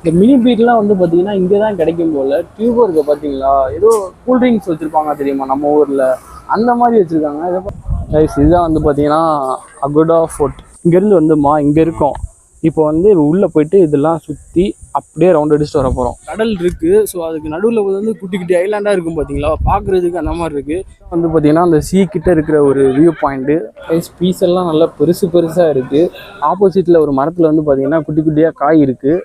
இந்த மினி பீட்லாம் வந்து பார்த்தீங்கன்னா இங்கே தான் கிடைக்கும் போல. டியூபர் இருக்கு பார்த்தீங்களா ஏதோ கூல் ட்ரிங்க்ஸ் வச்சுருப்பாங்க தெரியுமா நம்ம ஊரில்? அந்த மாதிரி வச்சுருக்காங்க. இதை கைஸ் இதுதான் வந்து பார்த்தீங்கன்னா அகுடா ஃபோர்ட் இங்கேருந்து வந்துமா இங்கே இருக்கோம். இப்போ வந்து உள்ளே போயிட்டு இதெல்லாம் சுற்றி அப்படியே ரவுண்ட் அடிச்சுட்டு வர போகிறோம் கடல் இருக்குது ஸோ அதுக்கு நடுவில் வந்து குட்டி குட்டி ஐலாண்டாக இருக்கும் பார்த்தீங்களா பார்க்குறதுக்கு அந்த மாதிரி இருக்குது வந்து பார்த்தீங்கன்னா அந்த சீ கிட்ட இருக்கிற ஒரு வியூ பாயிண்ட்டு கைஸ் பீஸ் எல்லாம் நல்லா பெருசு பெருசாக இருக்குது ஆப்போசிட்டில் ஒரு மரத்தில் வந்து பார்த்தீங்கன்னா குட்டி குட்டியாக காய் இருக்குது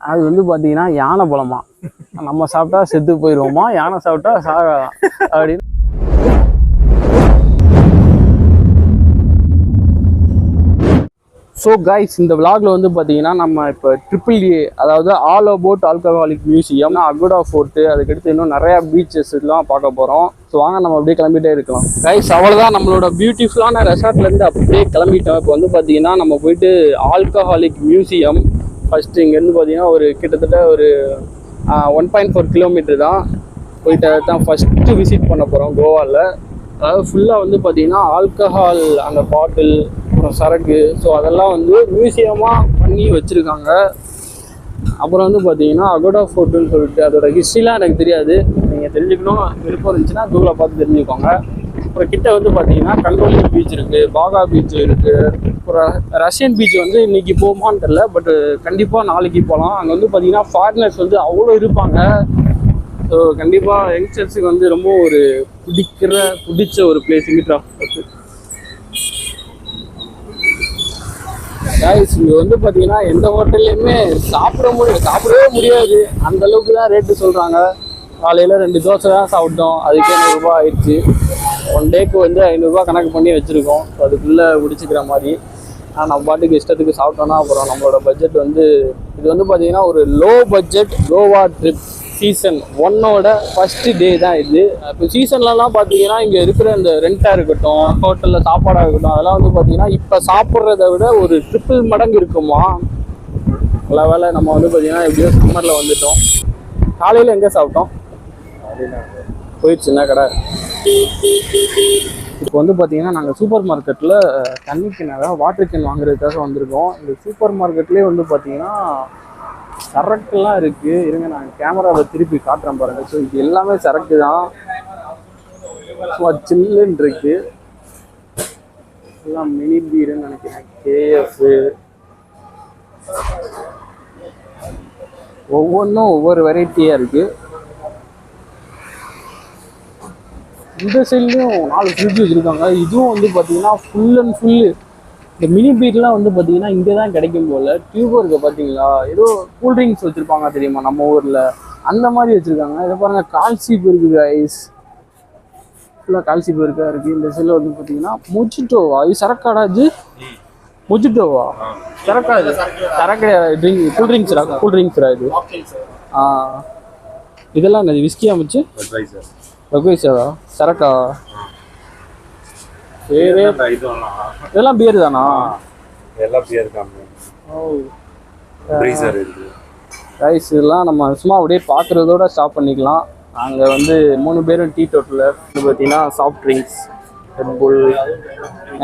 அது வந்து பார்த்தீங்கன்னா யானை பழமா. நம்ம சாப்பிட்டா செத்து போயிடுவோமா யானை சாப்பிட்டா சாகலாம் அப்படின்னு. ஸோ கைஸ் இந்த விளாகில் வந்து பார்த்தீங்கன்னா நம்ம இப்போ ட்ரிபிள் ஏ அதாவது all about alcoholic museum Aguada fort அதுக்கடுத்து இன்னும் நிறையா பீச்சஸ்லாம் பார்க்க போகிறோம் ஸோ வாங்க நம்ம அப்படியே கிளம்பிட்டே இருக்கலாம். கைஸ் அவ்வளோதான் நம்மளோட பியூட்டிஃபுல்லான ரெசார்ட்லேருந்து அப்படியே கிளம்பிட்டோம். இப்போ வந்து பார்த்தீங்கன்னா நம்ம போயிட்டு ஆல்கஹாலிக் மியூசியம் ஃபஸ்ட்டு இங்கேருந்து பார்த்தீங்கன்னா ஒரு கிட்டத்தட்ட ஒரு ஒன் பாயிண்ட் ஃபோர் கிலோமீட்டர் தான் போயிட்டு தான் ஃபஸ்ட்டு விசிட் பண்ண போகிறோம் கோவாவில் அதாவது ஃபுல்லாக வந்து பார்த்தீங்கன்னா ஆல்கஹால் அந்த பாட்டில் அப்புறம் சரக்கு ஸோ அதெல்லாம் வந்து மியூசியமாக பண்ணி வச்சுருக்காங்க. அப்புறம் வந்து பார்த்தீங்கன்னா அகோடா ஃபோர்ட்டுன்னு சொல்லிட்டு அதோட ஹிஸ்ட்ரிலாம் எனக்கு தெரியாது. நீங்கள் தெரிஞ்சுக்கணும் விருப்பம் இருந்துச்சுன்னா கூகுளில் பார்த்து தெரிஞ்சுக்கோங்க. அப்புறம் கிட்ட வந்து பார்த்தீங்கன்னா கண்டோலி பீச் இருக்குது பாகா பீச் இருக்குது இப்போ ரஷ்யன் பீச் வந்து இன்னைக்கு போகுமான்னு தெரில பட் கண்டிப்பாக நாளைக்கு போகலாம் அங்கே வந்து பார்த்தீங்கன்னா ஃபாரினர்ஸ் வந்து அவ்வளோ இருப்பாங்க. ஸோ கண்டிப்பாக யங்ஸ்டர்ஸுக்கு வந்து ரொம்ப ஒரு பிடிக்கிற பிடிச்ச ஒரு பிளேஸ் இங்கிட்டா இங்கே வந்து பார்த்தீங்கன்னா எந்த ஹோட்டல்லையுமே சாப்பிட முடியும் சாப்பிடவே முடியாது. அந்த அளவுக்கு தான் ரேட்டு சொல்கிறாங்க காலையில் ரெண்டு தோசை தான் சாப்பிட்டோம். அதுக்கு ஐநூறுரூபா ஆயிடுச்சு. ஒன் டேக்கு வந்து ஐநூறுரூவா கணக்கு பண்ணி வச்சுருக்கோம். ஸோ அதுக்குள்ளே முடிச்சுக்கிற மாதிரி. ஆனால் நம்ம பாட்டுக்கு இஷ்டத்துக்கு சாப்பிட்டோம்னா அப்புறம் நம்மளோட பட்ஜெட் வந்து இது வந்து பார்த்தீங்கன்னா ஒரு low budget Goa trip season ஒன்னோட ஃபர்ஸ்ட் டே தான் இது. இப்போ சீசன்லலாம் பார்த்தீங்கன்னா இங்கே இருக்கிற இந்த ரெண்ட்டாக இருக்கட்டும் ஹோட்டலில் சாப்பாடாக இருக்கட்டும் அதெல்லாம் வந்து பார்த்தீங்கன்னா இப்போ சாப்பிட்றத விட ஒரு ட்ரிபிள் மடங்கு இருக்குமா? நல்ல வேலை நம்ம வந்து பார்த்தீங்கன்னா எப்படியோ சம்மரில் வந்துட்டோம். காலையில் எங்கே சாப்பிட்டோம்? போயிடுச்சுன்னா கடை? இப்போ வந்து பார்த்தீங்கன்னா நாங்கள் சூப்பர் மார்க்கெட்டில் தண்ணி கிணறு வாட்டர் கேன் வாங்குறதுக்காக வந்திருக்கோம். இந்த சூப்பர் மார்க்கெட்லேயே வந்து பார்த்தீங்கன்னா சரக்குலாம் இருக்குது இருங்க நான் கேமராவை திருப்பி காட்டுறேன் பாருங்கள் ஸோ இது எல்லாமே சரக்கு தான். சில்லுன்னு இருக்கு. எல்லாம் மினி பீருன்னு நினைக்கிறேன். கேஎஃப் ஒவ்வொன்றும் ஒவ்வொரு வெரைட்டியாக இருக்குது இந்த சைட்லேயும் நாலு ஃப்ரிட்ஜ் வச்சுருக்காங்க. இதுவும் வந்து பார்த்தீங்கன்னா ஃபுல் அண்ட் ஃபுல்லு இந்த மினி பீட்லாம் வந்து பார்த்தீங்கன்னா இங்கே தான் கிடைக்கும் போல். டியூபர் இருக்கு பார்த்தீங்களா ஏதோ கூல் ட்ரிங்க்ஸ் வச்சுருப்பாங்க தெரியுமா நம்ம ஊரில்? அந்த மாதிரி வச்சுருக்காங்க. இதை பாருங்கள் கால்சீப் இருக்குது ஐஸ் ஃபுல்லாக கால்சீப் இருக்கா இருக்குது இந்த சைடில் வந்து பார்த்தீங்கன்னா முச்சிட்டோவா இது சரக்காடா இது? முச்சிட்டோவா சரக்கா இது. சரக்கு ட்ரிங்க் கூல் ட்ரிங்க்ஸ்ரா கூல் ட்ரிங்க்ஸ்ரா இது? இதெல்லாம் விஸ்கி அமைச்சு ரகுவேஷா சரக்கா? பேரே இதெல்லாம் பியர் தானா? எல்லாம் பியர் கம்மி ப்ரீசர் இருக்கு. ரைஸ் இதெல்லாம் நம்ம சும்மா அப்படியே பார்க்குறதோட ஸ்டாப் பண்ணிக்கலாம். நாங்கள் வந்து மூணு பேரும் டீ டோட்டில் பார்த்தீங்கன்னா soft drinks Red Bull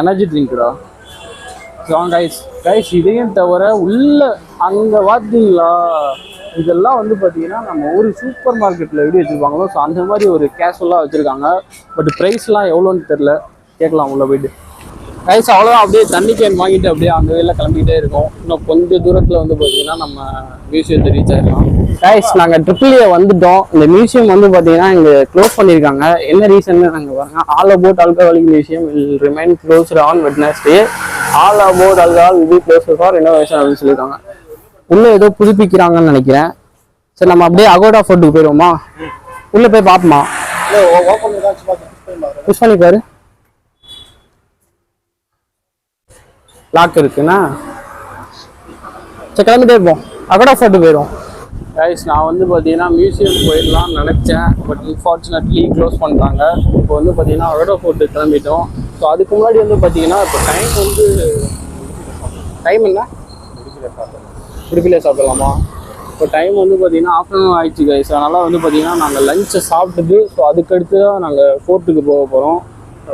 energy ட்ரிங்க்டா so guys guys இதையும் தவிர உள்ள அங்கே பார்த்தீங்களா இதெல்லாம் வந்து பார்த்தீங்கன்னா நம்ம ஒரு சூப்பர் மார்க்கெட்டில் எப்படி வச்சுருப்பாங்களோ ஸோ அந்த மாதிரி ஒரு கேஷுவலாக வச்சுருக்காங்க. பட் ப்ரைஸ்லாம் எவ்வளோன்னு தெரில கேட்கலாம் உள்ள போயிட்டு. ப்ரைஸ் அவ்வளோதான் அப்படியே தண்ணி கேன் வாங்கிட்டு அப்படியே அந்த வேலை கிளம்பிக்கிட்டே இருக்கும். இன்னும் கொஞ்சம் தூரத்தில் வந்து பார்த்தீங்கன்னா நம்ம மியூசியத்தை ரீச் ஆகிடலாம் கைஸ் நாங்கள் ட்ரிபிள் வந்துட்டோம். இந்த மியூசியம் வந்து பார்த்தீங்கன்னா இங்கே க்ளோஸ் பண்ணியிருக்காங்க. என்ன ரீசன் நாங்கள் பாருங்க. All about alcoholic museum will remain closed on Wednesday all about alcohol will be close for innovation அப்படின்னு சொல்லியிருக்காங்க. உள்ளே ஏதோ புதுப்பிக்கிறாங்கன்னு நினைக்கிறேன். சரி நம்ம அப்படியே அகோடா ஃபோர்ட்டுக்கு போயிடுவோமா உள்ளே போய் பார்ப்போமா? புஷ் பண்ணி பாரு. லாக் இருக்குண்ணா சரி கிளம்பிட்டே இருப்போம். அகோடா ஃபோர்ட்டு போயிடும் கைஸ் நான் வந்து பார்த்தீங்கன்னா மியூசியம் போயிடலாம்னு நினச்சேன். பட் அன்ஃபார்ச்சுனேட்லி க்ளோஸ் பண்ணுறாங்க இப்போ வந்து பார்த்தீங்கன்னா அகோடா ஃபோர்ட்டு கிளம்பிட்டோம். ஸோ அதுக்கு முன்னாடி வந்து பார்த்தீங்கன்னா இப்போ டைம் வந்து டைம் என்ன? உடுப்பிலே சாப்பிடலாமா? இப்போ டைம் வந்து பார்த்தீங்கன்னா ஆஃப்டர்நூன் ஆயிடுச்சு கைஸ் அதனால் வந்து பார்த்தீங்கன்னா நாங்கள் லஞ்சை சாப்பிட்டுட்டு ஸோ அதுக்கடுத்து தான் நாங்கள் ஃபோர்ட்டுக்கு போக போகிறோம்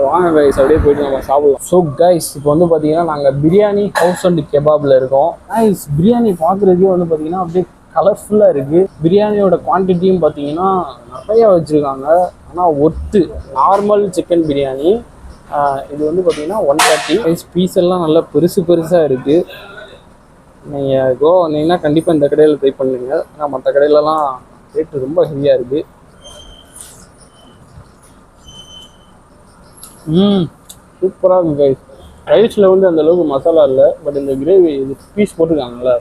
வாங்க கைஸ் அப்படியே போயிட்டு நம்ம சாப்பிடலாம். ஸோ கைஸ் இப்போ வந்து பார்த்தீங்கன்னா நாங்கள் பிரியாணி ஹவுஸ் அண்ட் கெபாபில் இருக்கோம். கைஸ் பிரியாணி பார்க்குறதுக்கே வந்து பார்த்தீங்கன்னா அப்படியே கலர்ஃபுல்லாக இருக்குது பிரியாணியோட குவான்டிட்டியும் பார்த்தீங்கன்னா நிறையா வச்சுருக்காங்க. ஆனால் ஒத்து நார்மல் சிக்கன் பிரியாணி. இது வந்து பார்த்தீங்கன்னா ஒன் தேர்ட்டி ரைஸ் பீஸ் எல்லாம் நல்லா பெருசு பெருசாக இருக்குது நீங்கள் கோவா வந்தீங்கன்னா கண்டிப்பாக இந்த கடையில் ட்ரை பண்ணுங்க. ஆனால் மற்ற கடையிலலாம் ரேட்டு ரொம்ப ஹெவியாக இருக்குது ம் சூப்பராக இருக்குது கைஸ் ரைஸில் வந்து அந்த அளவுக்கு மசாலா இல்லை பட் இந்த கிரேவி இது பீஸ் போட்டிருக்காங்கல்ல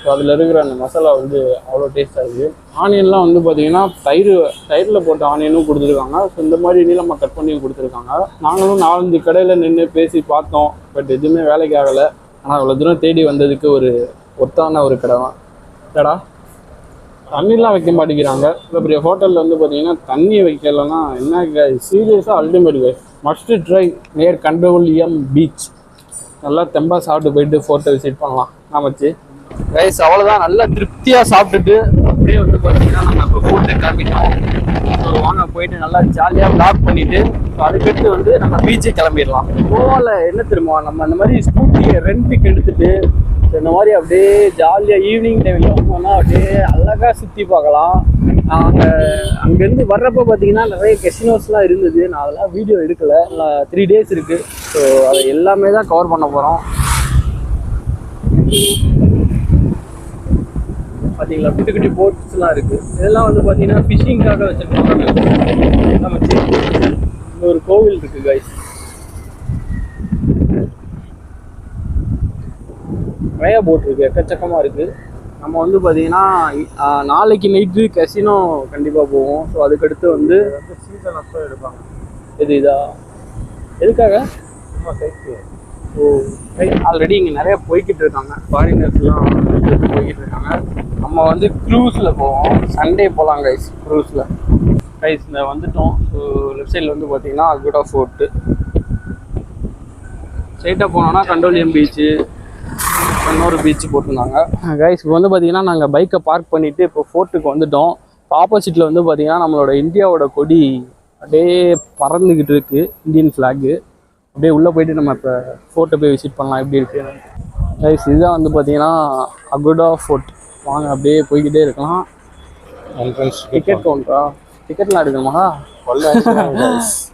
ஸோ அதில் இருக்கிற அந்த மசாலா வந்து அவ்வளோ டேஸ்ட்டாக இருக்குது ஆனியன்லாம் வந்து பார்த்தீங்கன்னா தயிர் தயிரில் போட்ட ஆனியனும் கொடுத்துருக்காங்க. ஸோ இந்த மாதிரி நீளமாக கட் பண்ணி கொடுத்துருக்காங்க. நாங்களும் நாலஞ்சு கடையில் நின்று பேசி பார்த்தோம் பட் எதுவுமே வேலைக்கு ஆகலை. ஆனால் அவ்வளோ தூரம் தேடி வந்ததுக்கு ஒரு ஒத்தான ஒரு கடை தான் கடா தண்ணிலாம் வைக்க மாட்டேங்கிறாங்க. இவ்வளோ பெரிய ஹோட்டலில் வந்து பார்த்தீங்கன்னா தண்ணி வைக்கலன்னா என்ன சீரியஸாக ultimate must try near Candolim beach நல்லா தெம்பாக சாப்பிட்டு போயிட்டு ஃபோட்டோ விசிட் பண்ணலாம். நான் வச்சு ரைஸ் அவ்வளோதான் நல்லா திருப்தியாக சாப்பிட்டுட்டு அப்படியே வந்து பார்த்தீங்கன்னா நம்ம இப்போ ஃபோட்டோ கிளம்பிட்டோம் ஸோ வாங்க போயிட்டு நல்லா ஜாலியாக ப்ளாக் பண்ணிட்டு ஸோ அதுக்கடுத்து வந்து நம்ம பீச்சை கிளம்பிடலாம். கோவாவில் என்ன தெரியுமா? நம்ம இந்த மாதிரி ஸ்கூட்டியை ரெண்ட்டுக்கு எடுத்துட்டு இந்த மாதிரி அப்படியே ஜாலியாக ஈவினிங் டைமில் வந்தோம்னா அப்படியே அழகாக சுற்றி பார்க்கலாம். அங்கே அங்கேருந்து வர்றப்போ பார்த்தீங்கன்னா நிறைய கெசினோஸ்லாம் இருந்தது. நான் அதெல்லாம் வீடியோ எடுக்கலை. த்ரீ டேஸ் இருக்குது ஸோ அதை எல்லாமே தான் கவர் பண்ண போகிறோம் பார்த்தீங்களா? குட்டி குட்டி போட்ஸ்லாம் இருக்குது இதெல்லாம் வந்து பார்த்தீங்கன்னா ஃபிஷிங்காக வச்சுருக்காங்க. எல்லாம் வச்சு இங்க ஒரு கோவில் இருக்குது கைஸ் நிறைய போட் இருக்கு எக்கச்சக்கமாக இருக்குது நம்ம வந்து பார்த்தீங்கன்னா நாளைக்கு நைட்டு கசினோ கண்டிப்பாக போவோம். ஸோ அதுக்கடுத்து வந்து சீசன் அப்போ எடுப்பாங்க. இது இதா? எதுக்காக? சும்மா கைக்கு ஆல்ரெடி இங்கே நிறைய போய்கிட்டு இருக்காங்க. ஃபாரினர்ஸ்லாம் போய்கிட்டு இருக்காங்க. நம்ம வந்து க்ரூஸில் போவோம். சண்டே போகலாம் கைஸ் க்ரூஸில் கைஸ் இந்த வந்துட்டோம். ஸோ லெஃப்ட் சைடில் வந்து பார்த்தீங்கன்னா அகுடா ஃபோர்ட்டு ஸ்ட்ரைட்டாக போனோன்னா கண்டோலியம் பீச்சு இன்னொரு பீச் போட்டிருந்தாங்க. கைஸ் இப்போ வந்து பார்த்தீங்கன்னா நாங்கள் பைக்கை பார்க் பண்ணிவிட்டு இப்போ ஃபோர்ட்டுக்கு வந்துட்டோம். இப்போ ஆப்போசிட்டில் வந்து பார்த்தீங்கன்னா நம்மளோட இந்தியாவோட கொடி அப்படியே பறந்துக்கிட்டு இருக்குது இந்தியன் ஃப்ளாகு அப்படியே உள்ளே போயிட்டு நம்ம இப்போ ஃபோர்ட்டை போய் விசிட் பண்ணலாம். எப்படி இருக்கு? கைஸ் இதுதான் வந்து பார்த்தீங்கன்னா அகுடா ஃபோர்ட் வாங்க அப்படியே போய்கிட்டே இருக்கலாம். என்ட்ரன்ஸ் டிக்கெட் கவுண்டரா டிக்கெட்லாம் எடுக்கணுமா?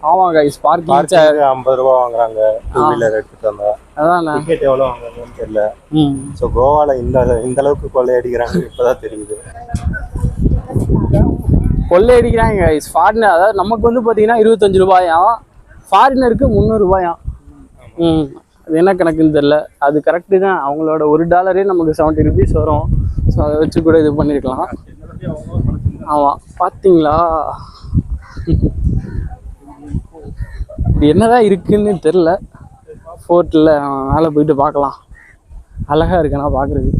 ஆமாம் கைஸ் பார்க்கிங் ஐம்பது ரூபா வாங்குறாங்க. டூ வீலர் எடுத்துட்டு வந்தா அதான்? டிக்கெட் எவ்வளோ வாங்குறாங்கன்னு தெரியல. ம். ஸோ கோவால இந்த இந்த அளவுக்கு கொள்ளையடிக்கிறாங்க இப்போதான் தெரியுது. கொள்ளையடிக்கிறாங்க கைஸ் ஃபாரினர் அதாவது நமக்கு வந்து பார்த்தீங்கன்னா இருபத்தஞ்சு ரூபாயாம் ஃபாரினருக்கு முந்நூறுபாயாம் ம். அது என்ன கணக்குன்னு தெரில அது கரெக்டு தான். அவங்களோட ஒரு டாலரே நமக்கு செவன்ட்டி ருபீஸ் வரும். ஸோ அதை வச்சு கூட இது பண்ணியிருக்கலாம் ஆமாம் பார்த்தீங்களா இது என்னதான் இருக்குன்னு தெரில ஃபோர்ட்டில் மேலே போயிட்டு பார்க்கலாம். அழகாக இருக்குண்ணா பார்க்குறது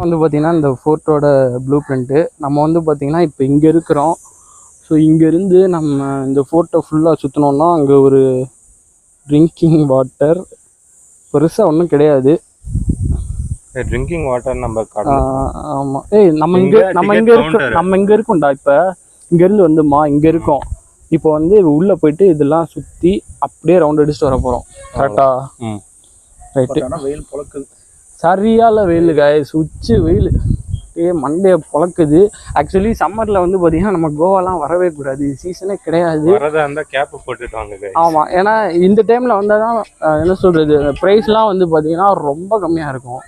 வந்து பார்த்திங்கன்னா இந்த ஃபோர்ட்டோட ப்ளூ பிரிண்ட்டு நம்ம வந்து பார்த்திங்கன்னா இப்போ இங்கே இருக்கிறோம். ஸோ இங்கேருந்து நம்ம இந்த ஃபோர்ட்டை ஃபுல்லாக சுற்றினோன்னா அங்கே ஒரு ட்ரிங்கிங் வாட்டர் பெருசாக ஒன்றும் கிடையாது. ட்ரிங்கிங் வாட்டர் நம்ம ஆமாம் ஏய் நம்ம இங்கே நம்ம இங்கே இருக்கோம். நம்ம இங்கே இருக்கோம்டா இப்போ. இங்கேருந்து வந்துமா இங்கே இருக்கோம். இப்போ வந்து உள்ளே போயிட்டு இதெல்லாம் சுற்றி அப்படியே ரவுண்ட் அடிச்சுட்டு வர போகிறோம் கரெக்டா ரைட்டு வெயில் பொழக்குது. சரியால வெயில் காய்ஸ் உச்சி வெயில். ஏ மண்டையை பொழக்குது. ஆக்சுவலி சம்மரில் வந்து பார்த்தீங்கன்னா நம்ம கோவாலாம் வரவே கூடாது. சீசனே கிடையாது. வரதா இருந்தா கேப் போட்டுட்டு வாங்க. ஆமாம் ஏன்னா இந்த டைமில் வந்தால் தான் என்ன சொல்கிறது ப்ரைஸ்லாம் வந்து பார்த்தீங்கன்னா ரொம்ப கம்மியாக இருக்கும்.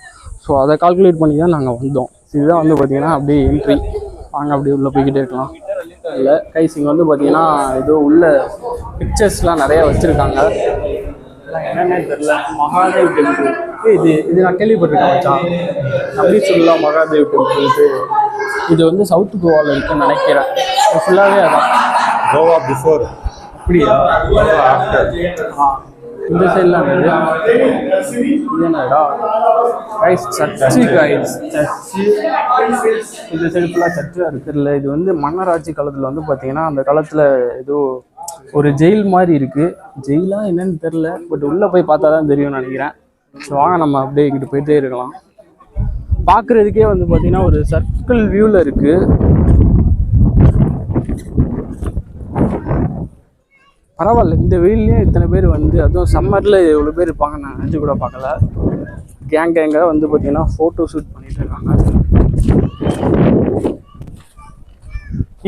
ஸோ அதை கால்குலேட் பண்ணி தான் நாங்கள் வந்தோம். இதுதான் வந்து பார்த்தீங்கன்னா அப்படியே என்ட்ரி வாங்க அப்படியே உள்ளே போய்கிட்டே இருக்கலாம். இல்லை கைஸ் இங்கே வந்து பார்த்தீங்கன்னா ஏதோ உள்ள பிக்சர்ஸ்லாம் நிறைய வச்சுருக்காங்க. என்னன்னே தெரியல. மகாதேவ் டெம்பிள் இது இது நான் கேள்விப்பட்டிருக்கேன் மச்சான். சொல்லலாம் மகாதேவ் டெம்பிள்ட்டு இது வந்து சவுத் கோவாவில் இருக்குன்னு நினைக்கிறேன். ஃபுல்லாகவே அதான். கோவா பிஃபோர் அப்படியா? ஆஃப்டர் ஆ இந்த சைட்லாம் என்னடா? கைஸ் சர்ச்சு கைஸ் சர்ச்சு இந்த சைடு ஃபுல்லாக சர்ச்சாக இருக்குல்ல இது வந்து மன்னராட்சி காலத்தில் வந்து பார்த்தீங்கன்னா அந்த காலத்தில் ஏதோ ஒரு ஜெயில் மாதிரி இருக்குது ஜெயிலா என்னன்னு தெரில பட் உள்ளே போய் பார்த்தா தான் தெரியும்னு நினைக்கிறேன். ஸோ வாங்க நம்ம அப்படியே இங்கிட்டு போயிட்டே இருக்கலாம். பார்க்குறதுக்கே வந்து பார்த்தீங்கன்னா ஒரு சர்க்கிள் வியூவில் இருக்குது பரவாயில்ல இந்த வெயில்லையும் இத்தனை பேர் வந்து அதுவும் சம்மரில் இவ்வளோ பேர் இருப்பாங்க நான் நினச்சி கூட பார்க்கல. கேங் கேங்காக வந்து பார்த்திங்கன்னா ஃபோட்டோ ஷூட் பண்ணிகிட்டு இருக்காங்க.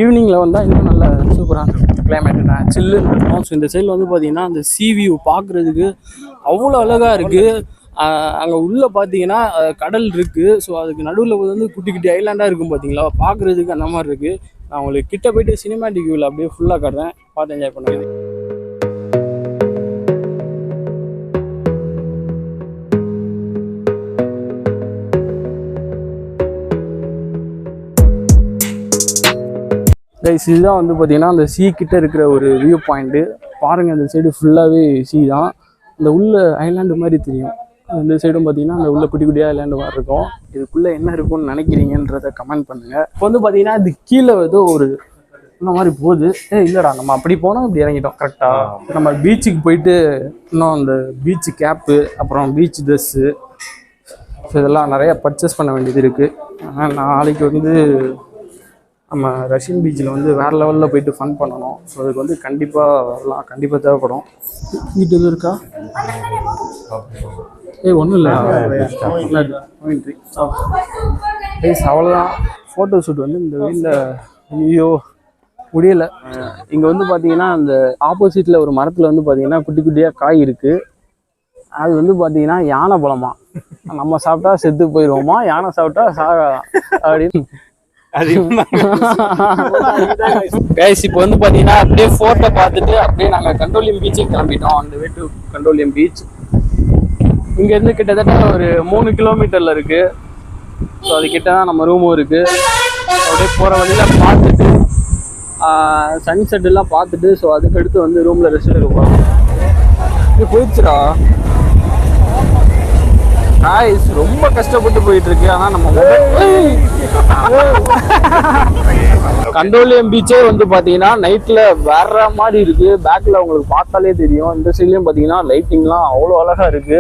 ஈவினிங்கில் வந்தால் இன்னும் நல்ல சூப்பராக இருக்கும். கிளைமேட் சில்லுன்னு இருக்கும். ஸோ இந்த சைடில் வந்து பார்த்தீங்கன்னா அந்த சி வியூ பார்க்குறதுக்கு அவ்வளோ அழகாக இருக்குது அங்கே உள்ளே பார்த்தீங்கன்னா கடல் இருக்குது ஸோ அதுக்கு நடுவில் வந்து குட்டி குட்டி ஐலாண்டாக இருக்கும் பார்த்தீங்களா பார்க்குறதுக்கு அந்த மாதிரி இருக்குது நான் உங்களுக்கு கிட்ட போயிட்டு சினிமாட்டிக் வியூவில் அப்படியே ஃபுல்லாக காட்டுறேன். பார்த்து என்ஜாய் பண்ணுறது கைஸ் இதுதான் வந்து பார்த்தீங்கன்னா அந்த சீ கிட்ட இருக்கிற ஒரு வியூ பாயிண்ட்டு பாருங்கள் அந்த சைடு ஃபுல்லாகவே சீ தான். இந்த உள்ள ஐலாண்டு மாதிரி தெரியும். இந்த சைடும் பார்த்தீங்கன்னா அந்த உள்ள குட்டி குட்டியாக ஐலாண்டு மாதிரி இருக்கும். இதுக்குள்ளே என்ன இருக்கும்னு நினைக்கிறீங்கன்றத கமெண்ட் பண்ணுங்கள் இப்போ வந்து பார்த்தீங்கன்னா இது கீழே ஏதோ ஒரு இந்த மாதிரி போகுது. ஏ இல்லைடா நம்ம அப்படி போனோம் இப்படி இறங்கிட்டோம் கரெக்டாக நம்ம பீச்சுக்கு போயிட்டு இன்னும் அந்த பீச் கேப்பு அப்புறம் பீச் ட்ரெஸ்ஸு ஸோ இதெல்லாம் நிறைய பர்ச்சேஸ் பண்ண வேண்டியது இருக்குது ஆனால் நாளைக்கு வந்து நம்ம ரஷ்யன் பீச்சில் வந்து வேறு லெவலில் போயிட்டு ஃபன் பண்ணணும். ஸோ அதுக்கு வந்து கண்டிப்பாக வரலாம். கண்டிப்பாக தேவைப்படும். வீட்டு எதுவும் இருக்கா? ஏய் ஒன்றும் இல்லை. ப்ளீஸ் அவ்வளோதான் ஃபோட்டோ ஷூட் வந்து இந்த வெயிலில் ஐயோ முடியல. இங்கே வந்து பார்த்தீங்கன்னா அந்த ஆப்போசிட்டில் ஒரு மரத்தில் வந்து பார்த்தீங்கன்னா குட்டி குட்டியாக காய் இருக்குது அது வந்து பார்த்தீங்கன்னா யானை பழமா. நம்ம சாப்பிட்டா செத்து போயிடுவோமா யானை சாப்பிட்டா சாகலாம் அப்படின்னு கைஸ் இப்போ வந்து பார்த்தீங்கன்னா அப்படியே ஃபோட்டோ பார்த்துட்டு அப்படியே நாங்கள் கண்டோலியம் பீச்சுக்கு கிளம்பிட்டோம். அந்த வே டு கண்டோலியம் பீச் இங்கேருந்து கிட்டத்தட்ட ஒரு மூணு கிலோமீட்டரில் இருக்குது ஸோ அது கிட்ட தான் நம்ம ரூமும் இருக்குது அப்படியே போகிற வழியில் பார்த்துட்டு சன்செட் எல்லாம் பார்த்துட்டு ஸோ அதுக்கடுத்து வந்து ரூமில் ரெஸ்ட் எடுக்க போகிறோம் இது போயிடுச்சுடா. காய்ஸ் ரொம்ப கஷ்டப்பட்டு போயிட்டு இருக்கு ஆனா நம்ம கண்டோலியம் பீச்சே வந்து பாத்தீங்கன்னா நைட்ல வேற மாதிரி இருக்கு. பேக்ல உங்களுக்கு பார்த்தாலே தெரியும். இந்த சைட்லயும் பாத்தீங்கன்னா லைட்டிங்லாம் அவ்வளோ அழகா இருக்கு.